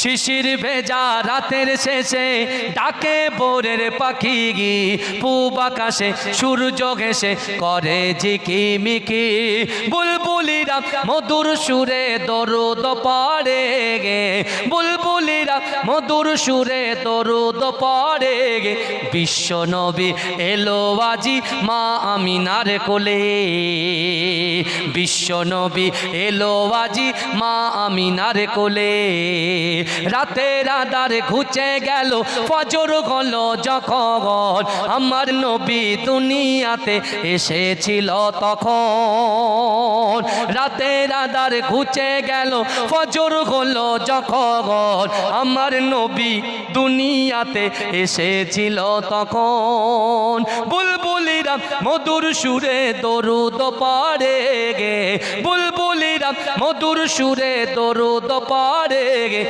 শিশির ভেজা রাতের শেষে ডাকে বোরের পাখি গি। পূব আকাশে সূর্য ঘেসে করে ঝিকিমিকি বুলবুলিরা মধুর সুরে দরুদ পড়ে গে বুলবুলিরা মধুর সুরে দরুদ পড়ে গে বিশ্ব নবী এলো আজি মা আমিনার কোলে। বিশ্ব নবী এলো আজি মা আমিনার কোলে। রাতের আধার ঘুচে গেল, ফজর গল যখন। আমার নবী দুনিয়াতে এসেছিল তখন। রাতের আধার ঘুচে গেল, ফজর গল যখন। আমার নবী দুনিয়াতে এসেছিল তখন। বুলবুলিরা মধুর সুরে দরুদ পড়ে গে বুলবুলিরা মধুর সুরে দরুদ পড়ে গে